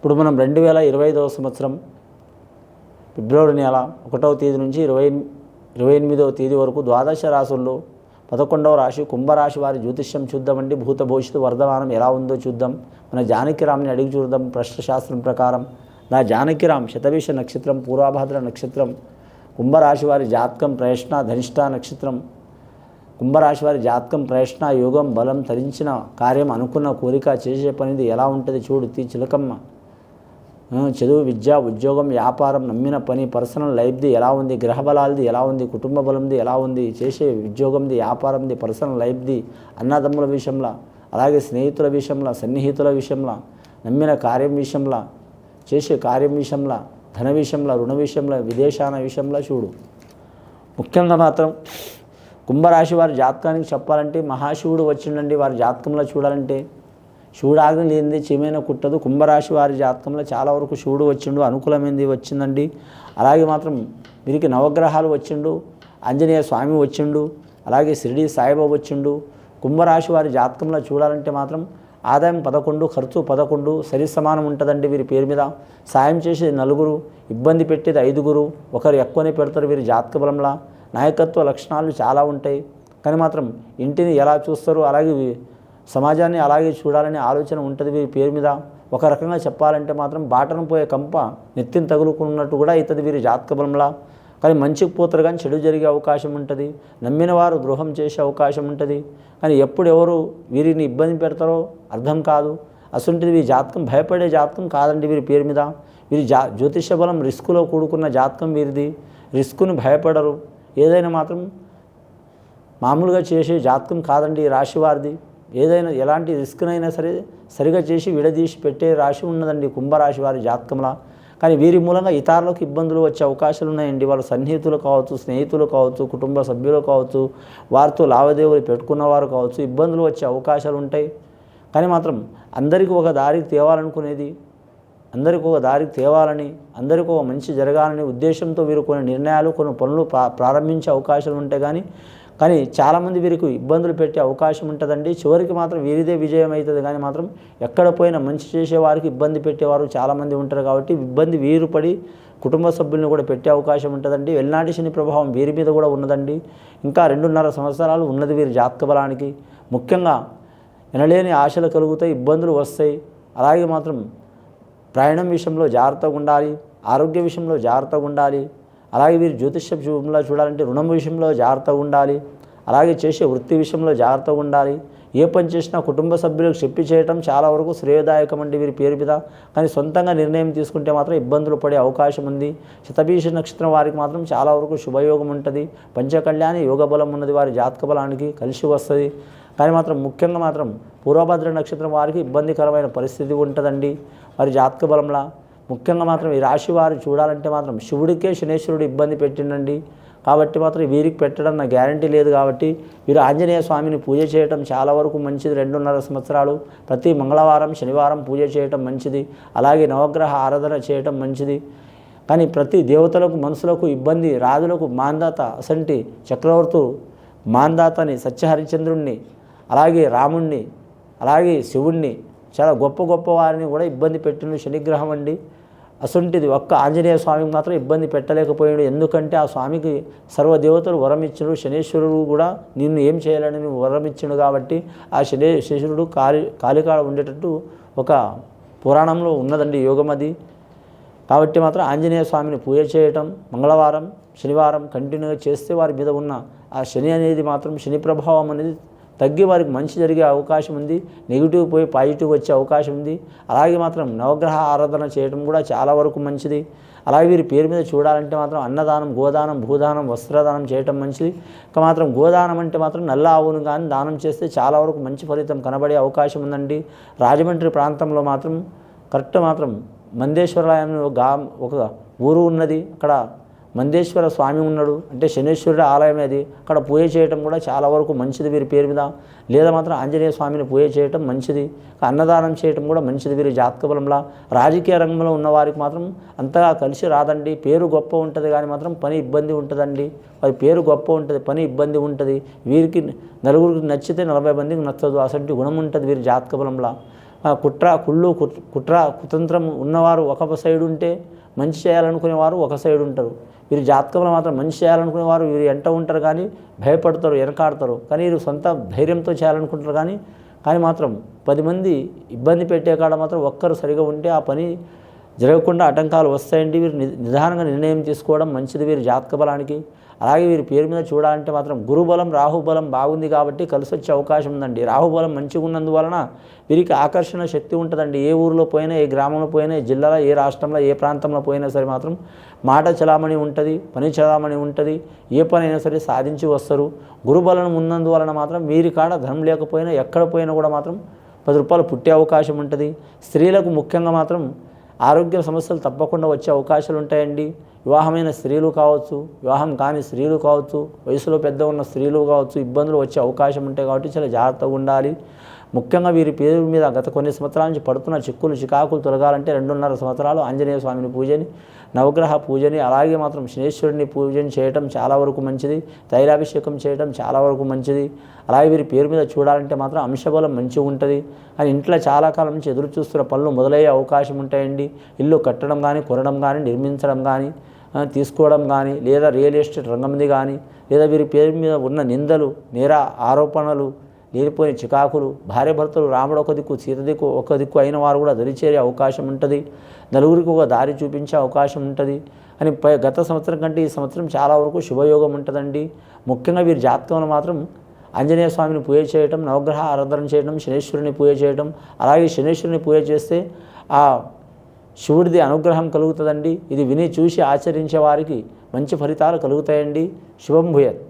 ఇప్పుడు మనం రెండు వేల ఇరవై ఐదవ సంవత్సరం ఫిబ్రవరి నెల ఒకటవ తేదీ నుంచి ఇరవై ఇరవై ఎనిమిదవ తేదీ వరకు ద్వాదశ రాశుల్లో పదకొండవ రాశి కుంభరాశి వారి జ్యోతిష్యం చూద్దామండి భూత భవిష్యత్తు వర్ధమానం ఎలా ఉందో చూద్దాం. మన జానకిరామ్ని అడిగి చూద్దాం ప్రశ్నశాస్త్రం ప్రకారం. నా జానకిరామ్ శతవిష నక్షత్రం పూర్వాభాద్ర నక్షత్రం కుంభరాశి వారి జాతకం ప్రయష్ణ ధనిష్ట నక్షత్రం కుంభరాశి వారి జాతకం ప్రయత్న యోగం బలం తరించిన కార్యం అనుకున్న కోరిక చేసే పనిది ఎలా ఉంటుంది చూడు తీ చిలకమ్మ. చదువు విద్య ఉద్యోగం వ్యాపారం నమ్మిన పని పర్సనల్ లైఫ్ది ఎలా ఉంది గ్రహ బలాలది ఎలా ఉంది కుటుంబ బలంది ఎలా ఉంది చేసే ఉద్యోగంది వ్యాపారంది పర్సనల్ లైఫ్ది అన్నదమ్ముల విషయంలో అలాగే స్నేహితుల విషయంలో సన్నిహితుల విషయంలో నమ్మిన కార్యం విషయంలో చేసే కార్యం విషయంలో ధన విషయంలో రుణ విషయంలో విదేశాన విషయంలో చూడు. ముఖ్యంగా మాత్రం కుంభరాశి వారి జాతకానికి చెప్పాలంటే మహాశివుడు వచ్చిండండి వారి జాతకంలో చూడాలంటే శివుడాగ్ని లేనిది చెమైన కుట్టదు. కుంభరాశి వారి జాతకంలో చాలా వరకు శివుడు వచ్చిండు అనుకూలమైనది వచ్చిందండి. అలాగే మాత్రం వీరికి నవగ్రహాలు వచ్చిండు ఆంజనేయ స్వామి వచ్చిండు అలాగే షిరిడి సాయిబాబు వచ్చిండు. కుంభరాశి వారి జాతకంలో చూడాలంటే మాత్రం ఆదాయం పదకొండు ఖర్చు పదకొండు సరి సమానం ఉంటుందండి వీరి పేరు మీద. సాయం చేసేది నలుగురు ఇబ్బంది పెట్టేది ఐదుగురు ఒకరు ఎక్కువనే పెడతారు వీరి జాతక బలంలా. నాయకత్వ లక్షణాలు చాలా ఉంటాయి. కానీ మాత్రం ఇంటిని ఎలా చూస్తారు అలాగే సమాజాన్ని అలాగే చూడాలనే ఆలోచన ఉంటుంది వీరి పేరు మీద. ఒక రకంగా చెప్పాలంటే మాత్రం బాటను పోయే కంప నెత్తిని తగులుకున్నట్టు కూడా అవుతుంది వీరి జాతక బలంలా. కానీ మంచికి పోతారు కానీ చెడు జరిగే అవకాశం ఉంటుంది. నమ్మిన వారు ద్రోహం చేసే అవకాశం ఉంటుంది. కానీ ఎప్పుడు ఎవరు వీరిని ఇబ్బంది పెడతారో అర్థం కాదు. అసలుంటిది వీరి జాతకం భయపడే జాతకం కాదండి వీరి పేరు మీద. వీరి జా జ్యోతిష బలం రిస్కులో కూడుకున్న జాతకం వీరిది. రిస్కుని భయపడరు. ఏదైనా మాత్రం మామూలుగా చేసే జాతకం కాదండి ఈ రాశి వారిది. ఏదైనా ఎలాంటి రిస్క్నైనా సరే సరిగా చేసి విడదీసి పెట్టే రాశి ఉన్నదండి కుంభరాశి వారి జాతకంలా. కానీ వీరి మూలంగా ఇతరులకు ఇబ్బందులు వచ్చే అవకాశాలు ఉన్నాయండి. వాళ్ళ సన్నిహితులు కావచ్చు స్నేహితులు కావచ్చు కుటుంబ సభ్యులు కావచ్చు వారితో లావాదేవీలు పెట్టుకున్నవారు కావచ్చు ఇబ్బందులు వచ్చే అవకాశాలు ఉంటాయి. కానీ మాత్రం అందరికీ ఒక దారికి తేవాలనుకునేది అందరికీ ఒక దారికి తేవాలని అందరికీ ఒక మంచి జరగాలనే ఉద్దేశంతో వీరు కొన్ని నిర్ణయాలు కొన్ని పనులు ప్రా ప్రారంభించే అవకాశాలు ఉంటాయి కానీ కానీ చాలామంది వీరికి ఇబ్బందులు పెట్టే అవకాశం ఉంటుందండి. చివరికి మాత్రం వీరిదే విజయం అవుతుంది. కానీ మాత్రం ఎక్కడ పోయినా మంచి చేసేవారికి ఇబ్బంది పెట్టేవారు చాలామంది ఉంటారు కాబట్టి ఇబ్బంది వీరు పడి కుటుంబ సభ్యులను కూడా పెట్టే అవకాశం ఉంటుందండి. వెల్నాటి శని ప్రభావం వీరి మీద కూడా ఉన్నదండి. ఇంకా రెండున్నర సంవత్సరాలు ఉన్నది వీరి జాతక బలానికి. ముఖ్యంగా వినలేని ఆశలు కలుగుతాయి ఇబ్బందులు వస్తాయి. అలాగే మాత్రం ప్రయాణం విషయంలో జాగ్రత్తగా ఉండాలి ఆరోగ్య విషయంలో జాగ్రత్తగా ఉండాలి అలాగే వీరు జ్యోతిష్య విషయంలో చూడాలంటే రుణం విషయంలో జాగ్రత్తగా ఉండాలి. అలాగే చేసే వృత్తి విషయంలో జాగ్రత్తగా ఉండాలి. ఏ పని చేసినా కుటుంబ సభ్యులకు చెప్పి చేయటం చాలా వరకు శ్రేయదాయకం అండి వీరి పేరు మీద. కానీ సొంతంగా నిర్ణయం తీసుకుంటే మాత్రం ఇబ్బందులు పడే అవకాశం ఉంది. శతభీష నక్షత్రం వారికి మాత్రం చాలా వరకు శుభయోగం ఉంటుంది. పంచకళ్యాణి యోగ బలం ఉన్నది వారి జాతక బలానికి కలిసి వస్తుంది. కానీ మాత్రం ముఖ్యంగా మాత్రం పూర్వభద్ర నక్షత్రం వారికి ఇబ్బందికరమైన పరిస్థితి ఉంటుందండి. వారి జాతక బలంలా ముఖ్యంగా మాత్రం ఈ రాశి వారు చూడాలంటే మాత్రం శివుడికే శనేశ్వరుడు ఇబ్బంది పెట్టిండండి. కాబట్టి మాత్రం వీరికి పెట్టడం నా గ్యారంటీ లేదు కాబట్టి వీరు ఆంజనేయ స్వామిని పూజ చేయటం చాలా వరకు మంచిది. రెండున్నర సంవత్సరాలు ప్రతి మంగళవారం శనివారం పూజ చేయటం మంచిది. అలాగే నవగ్రహ ఆరాధన చేయటం మంచిది. కానీ ప్రతి దేవతలకు మనుషులకు ఇబ్బంది రాజులకు మాందాత అసంటి చక్రవర్తు మాందాతని సత్యహరిచంద్రుణ్ణి అలాగే రాముణ్ణి అలాగే శివుణ్ణి చాలా గొప్ప గొప్ప వారిని కూడా ఇబ్బంది పెట్టిన శనిగ్రహం అండి. అసొంటిది. ఒక్క ఆంజనేయ స్వామికి మాత్రం ఇబ్బంది పెట్టలేకపోయాడు. ఎందుకంటే ఆ స్వామికి సర్వదేవతలు వరం ఇచ్చిండు శనేశ్వరుడు కూడా నిన్ను ఏం చేయాలని వరం ఇచ్చాడు కాబట్టి ఆ శనే శేషుడు కాలి కాలికాడ ఉండేటట్టు ఒక పురాణంలో ఉన్నదండి యోగం అది. కాబట్టి మాత్రం ఆంజనేయ స్వామిని పూజ చేయటం మంగళవారం శనివారం కంటిన్యూగా చేస్తే వారి మీద ఉన్న ఆ శని అనేది మాత్రం శని ప్రభావం అనేది తగ్గి వారికి మంచి జరిగే అవకాశం ఉంది. నెగిటివ్ పోయి పాజిటివ్ వచ్చే అవకాశం ఉంది. అలాగే మాత్రం నవగ్రహ ఆరాధన చేయడం కూడా చాలా వరకు మంచిది. అలాగే వీరి పేరు మీద చూడాలంటే మాత్రం అన్నదానం గోదానం భూదానం వస్త్రదానం చేయటం మంచిది. ఇక మాత్రం గోదానం అంటే మాత్రం నల్ల ఆవును కానీ దానం చేస్తే చాలా వరకు మంచి ఫలితం కనబడే అవకాశం ఉందండి. రాజమండ్రి ప్రాంతంలో మాత్రం కరెక్ట్ మాత్రం మందేశ్వరాలయం గా ఒక ఊరు ఉన్నది. అక్కడ మందేశ్వర స్వామి ఉన్నాడు. అంటే శనేశ్వరుడు ఆలయం అది. అక్కడ పూజ చేయటం కూడా చాలా వరకు మంచిది వీరి పేరు మీద. లేదా మాత్రం ఆంజనేయ స్వామిని పూజ చేయటం మంచిది. అన్నదానం చేయటం కూడా మంచిది వీరి జాతక బలంలా రాజకీయ రంగంలో ఉన్నవారికి మాత్రం అంతగా కలిసి రాదండి. పేరు గొప్ప ఉంటుంది కానీ మాత్రం పని ఇబ్బంది ఉంటుందండి. వారి పేరు గొప్ప ఉంటుంది పని ఇబ్బంది ఉంటుంది. వీరికి నలుగురికి నచ్చితే నలభై మందికి నచ్చదు. అసంటి గుణం ఉంటుంది వీరి జాతక బలంలా ఆ కుట్ర కుళ్ళు కుట్ర కుతంత్రం ఉన్నవారు ఒక సైడ్ ఉంటే మంచి చేయాలనుకునేవారు ఒక సైడ్ ఉంటారు. వీరి జాతకంలో మాత్రం మంచి చేయాలనుకునేవారు వీరు ఎంట ఉంటారు కానీ భయపడతారు వెనకాడతారు కానీ వీరు సొంత ధైర్యంతో చేయాలనుకుంటారు కానీ కానీ మాత్రం పది మంది ఇబ్బంది పెట్టే కాడ మాత్రం ఒక్కరు సరిగా ఉంటే ఆ పని జరగకుండా ఆటంకాలు వస్తాయండి. వీరు నిదానంగా నిర్ణయం తీసుకోవడం మంచిది. వీరి జాతక బలానికి అలాగే వీరి పేరు మీద చూడాలంటే మాత్రం గురుబలం రాహుబలం బాగుంది కాబట్టి కలిసి వచ్చే అవకాశం ఉందండి. రాహుబలం మంచిగా ఉన్నందువలన వీరికి ఆకర్షణ శక్తి ఉంటుందండి. ఏ ఊరిలో పోయినా ఏ గ్రామంలో పోయినా ఏ జిల్లాలో ఏ రాష్ట్రంలో ఏ ప్రాంతంలో పోయినా సరే మాత్రం మాట చలామణి ఉంటుంది పని చలామణి ఉంటుంది ఏ పని అయినా సరే సాధించి వస్తారు. గురుబలం ఉన్నందువలన మాత్రం వీరి కాడ ధనం లేకపోయినా ఎక్కడ పోయినా కూడా మాత్రం పది రూపాయలు పుట్టే అవకాశం ఉంటుంది. స్త్రీలకు ముఖ్యంగా మాత్రం ఆరోగ్య సమస్యలు తప్పకుండా వచ్చే అవకాశాలు ఉంటాయండి. వివాహమైన స్త్రీలు కావచ్చు వివాహం కాని స్త్రీలు కావచ్చు వయసులో పెద్ద ఉన్న స్త్రీలు కావచ్చు ఇబ్బందులు వచ్చే అవకాశం ఉంటాయి కాబట్టి చాలా జాగ్రత్తగా ఉండాలి. ముఖ్యంగా వీరి పేరు మీద గత కొన్ని సంవత్సరాల నుంచి పడుతున్న చిక్కులు చికాకులు తొలగాలంటే రెండున్నర సంవత్సరాలు ఆంజనేయ స్వామిని పూజని నవగ్రహ పూజని అలాగే మాత్రం శనేశ్వరుని పూజని చేయటం చాలా వరకు మంచిది. తైలాభిషేకం చేయటం చాలా వరకు మంచిది. అలాగే వీరి పేరు మీద చూడాలంటే మాత్రం అంశబలం మంచిగా ఉంటుంది. అని ఇంట్లో చాలా కాలం నుంచి ఎదురు చూస్తున్న పనులు మొదలయ్యే అవకాశం ఉంటాయండి. ఇల్లు కట్టడం కానీ కొనడం కానీ నిర్మించడం కానీ తీసుకోవడం కానీ లేదా రియల్ ఎస్టేట్ రంగంది కానీ లేదా వీరి పేరు మీద ఉన్న నిందలు నేర ఆరోపణలు లేనిపోయిన చికాకులు భార్య భర్తలు రాముడు ఒక దిక్కు సీత దిక్కు ఒక దిక్కు అయిన వారు కూడా దరిచేరే అవకాశం ఉంటుంది. నలుగురికి ఒక దారి చూపించే అవకాశం ఉంటుంది. అని గత సంవత్సరం కంటే ఈ సంవత్సరం చాలా వరకు శుభయోగం ఉంటుందండి. ముఖ్యంగా వీరి జాతకంలో మాత్రం ఆంజనేయ స్వామిని పూజ చేయటం నవగ్రహ ఆరాధన చేయడం శనేశ్వరుని పూజ చేయటం అలాగే శనేశ్వరుని పూజ చేస్తే ఆ శివుడిది అనుగ్రహం కలుగుతుందండి. ఇది విని చూసి ఆచరించే వారికి మంచి ఫలితాలు కలుగుతాయండి. శుభం భూయత్.